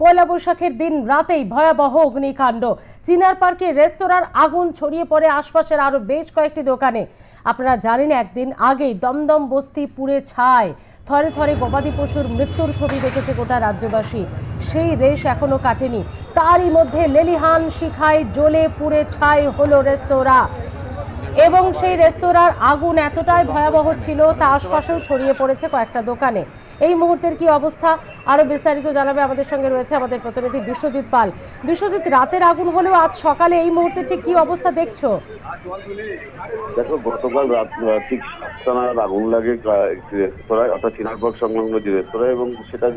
পয়লা বৈশাখের দিন রাতেই ভয়াবহ অগ্নিকাণ্ড। চিনার পার্কে রেস্তোরাঁর আগুন ছড়িয়ে পড়ে আশপাশের আরও বেশ কয়েকটি দোকানে। আপনারা জানেন, একদিন আগেই দমদম বস্তি পুড়ে ছায়। থরে থরে গবাদি পশুর মৃত্যুর ছবি দেখেছে গোটা রাজ্যবাসী। সেই রেশ এখনও কাটেনি। তারই মধ্যে লেলিহান শিখায় জ্বলে পুড়ে ছাই হলো রেস্তোরাঁ। এবং সেই রেস্তোরাঁর আগুন এতটাই ভয়াবহ ছিল, তা আশপাশেও ছড়িয়ে পড়েছে কয়েকটা দোকানে। এই মুহূর্তের কি অবস্থা? আরও বিস্তারিত জানাবে আমাদের সঙ্গে রয়েছে আমাদের প্রতিনিধি বিশ্বজিৎ পাল। বিশ্বজিৎ, রাতের আগুন হলেও আজ সকালে এই মুহূর্তে ঠিক কি অবস্থা দেখছ? দেখো, গতকাল রাত ঠিক সাতটা নাগাদ আগুন লাগে একটি রেস্তোরাঁয়, অর্থাৎ চিনারবাগ সংলগ্ন যে রেস্তোরাঁ এবং সেটা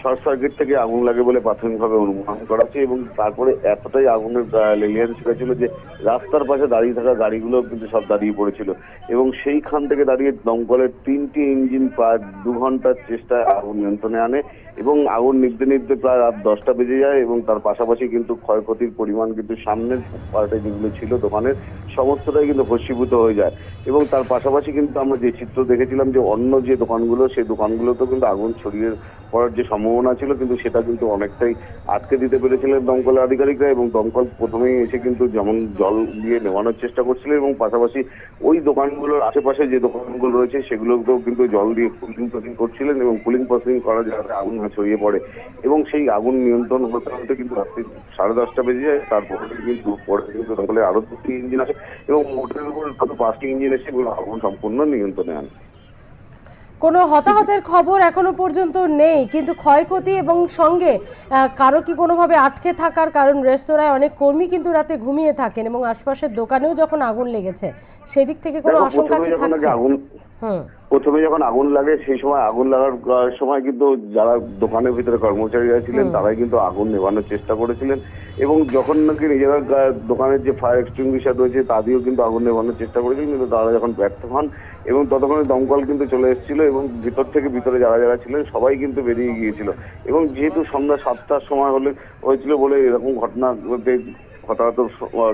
শর্ট সার্কিট থেকে আগুন লাগে বলে প্রাথমিকভাবে অনুমান করা হচ্ছে, এবং তারপরে এতটাই আগুনের লেলিয়ান ছিল যে রাস্তার পাশে দাঁড়িয়ে থাকা গাড়িগুলো কিন্তু সব দাঁড়িয়ে পড়েছিল। এবং সেইখান থেকে দাঁড়িয়ে দমকলের তিনটি ইঞ্জিন প্রায় দু ঘণ্টার চেষ্টায় আগুন নিয়ন্ত্রণে আনে এবং আগুন নিভতে নিভতে প্রায় রাত দশটা বেজে যায় এবং তার পাশাপাশি কিন্তু ক্ষয়ক্ষতির পরিমাণ কিন্তু সামনের পার্টে যেগুলো ছিল দোকানের, সমস্তটাই কিন্তু ভস্মীভূত হয়ে যায়। এবং তার পাশাপাশি কিন্তু আমরা যে চিত্র দেখেছিলাম যে অন্য যে দোকানগুলো, সেই দোকানগুলোতেও কিন্তু আগুন ছড়িয়ে পড়ার যে সম্ভাবনা ছিল, কিন্তু সেটা কিন্তু অনেকটাই আটকে দিতে পেরেছিলেন দমকলের আধিকারিকরা এবং দমকল প্রথমেই এসে কিন্তু যেমন জল দিয়ে নেওয়ানোর চেষ্টা করছিল এবং পাশাপাশি ওই দোকানগুলোর আশেপাশে যে দোকানগুলো রয়েছে সেগুলোকেও কিন্তু জল দিয়ে কুলিং প্রসিং করছিলেন এবং কুলিং প্রসিং করা যাতে আগুন ছড়িয়ে পড়ে এবং সেই আগুন নিয়ন্ত্রণ হতে হতে কিন্তু রাত্রি সাড়ে দশটা বেজে যায়। তারপরে কিন্তু পরে কিন্তু দমকলের আরও দুটি ইঞ্জিন আছে এবং মোটরের উপর পাঁচটি ইঞ্জিন এসে আগুন সম্পূর্ণ নিয়ন্ত্রণে আনে। কোনো হতাহতের খবর এখনও পর্যন্ত নেই কিন্তু ক্ষয়ক্ষতি এবং সঙ্গে কারও কি কোনোভাবে আটকে থাকার কারণ? রেস্তোরাঁয় অনেক কর্মী কিন্তু রাতে ঘুমিয়ে থাকেন এবং আশপাশের দোকানেও যখন আগুন লেগেছে সেদিক থেকে কোনো আশঙ্কা কি থাকছে? হুম। প্রথমে যখন আগুন লাগে সেই সময় আগুন লাগার সময় কিন্তু যারা দোকানের ভিতরে কর্মচারীরা ছিলেন তারাই কিন্তু আগুন নেভানোর চেষ্টা করেছিলেন। এবং যখন নাকি নিজেরা দোকানের যে ফায়ার এক্সটিংগুইশার রয়েছে তা দিয়েও কিন্তু আগুন নেভানোর চেষ্টা করেছিলেন কিন্তু তারা যখন ব্যর্থ হন এবং ততক্ষণে দমকল কিন্তু চলে এসেছিল এবং ভিতর থেকে ভিতরে যারা যারা ছিলেন সবাই কিন্তু বেরিয়ে গিয়েছিল। এবং যেহেতু সন্ধ্যা সাতটার সময় হলে হয়েছিল বলে এরকম ঘটনা ঘটে হতাহতের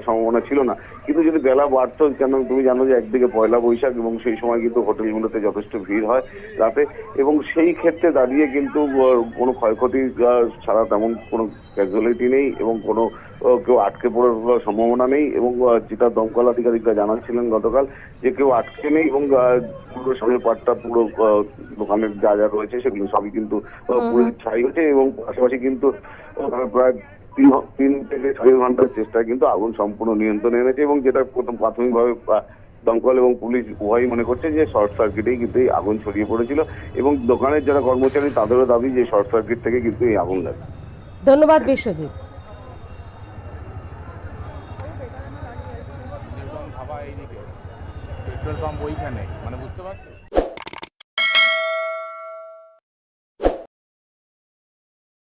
সম্ভাবনা ছিল না। কিন্তু যদি বেলা বাড়তো কেন তুমি জানো যে একদিকে পয়লা বৈশাখ এবং সেই সময় কিন্তু হোটেলগুলোতে যথেষ্ট ভিড় হয় রাতে। এবং সেই ক্ষেত্রে দাঁড়িয়ে কিন্তু কোনো ক্ষয়ক্ষতি ছাড়া তেমন কোনো ক্যাজুয়ালিটি নেই এবং কোনো কেউ আটকে পড়ার সম্ভাবনা নেই। এবং যেটা দমকল আধিকারিকরা জানাচ্ছিলেন গতকাল যে কেউ আটকে নেই এবং পুরো সামনের পাটটা পুরো দোকানের যা যা রয়েছে সেগুলো সবই কিন্তু পুরো ছাই হয়েছে এবং পাশাপাশি কিন্তু প্রায় তিন তিন থেকে ছয় ঘণ্টার চেষ্টায় কিন্তু আগুন সম্পূর্ণ নিয়ন্ত্রণে এনেছে এবং যেটা প্রথম প্রাথমিকভাবে দমকল এবং পুলিশ উভয়ই মনে করছে যে শর্ট সার্কিটেই কিন্তু এই আগুন ছড়িয়ে পড়েছিল এবং দোকানের যারা কর্মচারী তাদেরও দাবি যে শর্ট সার্কিট থেকে কিন্তু এই আগুন লাগে। ধন্যবাদ বিশ্বজিৎ। পেট্রোল পাম্প ওইখানে মানে বুঝতে পারছ